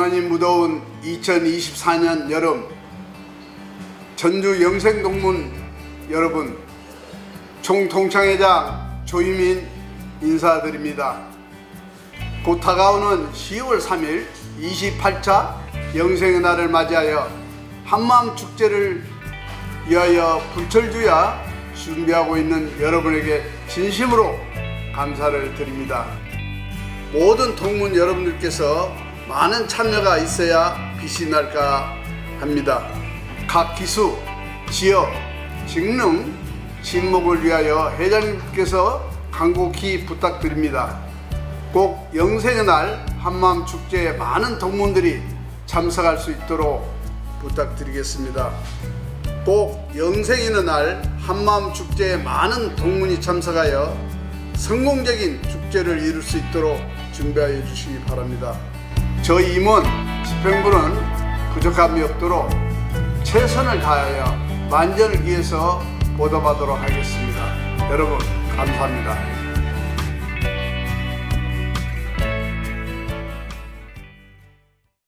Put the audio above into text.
유난히 무더운 2024년 여름 전주 영생동문 여러분 총통창회장 조유민 인사드립니다. 곧 다가오는 10월 3일 28차 영생의 날을 맞이하여 한마음 축제를 위하여 불철주야 준비하고 있는 여러분에게 진심으로 감사를 드립니다. 모든 동문 여러분들께서 많은 참여가 있어야 빛이 날까 합니다. 각 기수, 지역, 직능, 진목을 위하여 회장님께서 간곡히 부탁드립니다. 꼭 영생의 날 한마음 축제에 많은 동문들이 참석할 수 있도록 부탁드리겠습니다. 꼭 영생이는 날 한마음 축제에 많은 동문이 참석하여 성공적인 축제를 이룰 수 있도록 준비하여 주시기 바랍니다. 저희 임원 집행부는 부족함이 없도록 최선을 다하여 만전을 기해서 보답하도록 하겠습니다. 여러분 감사합니다.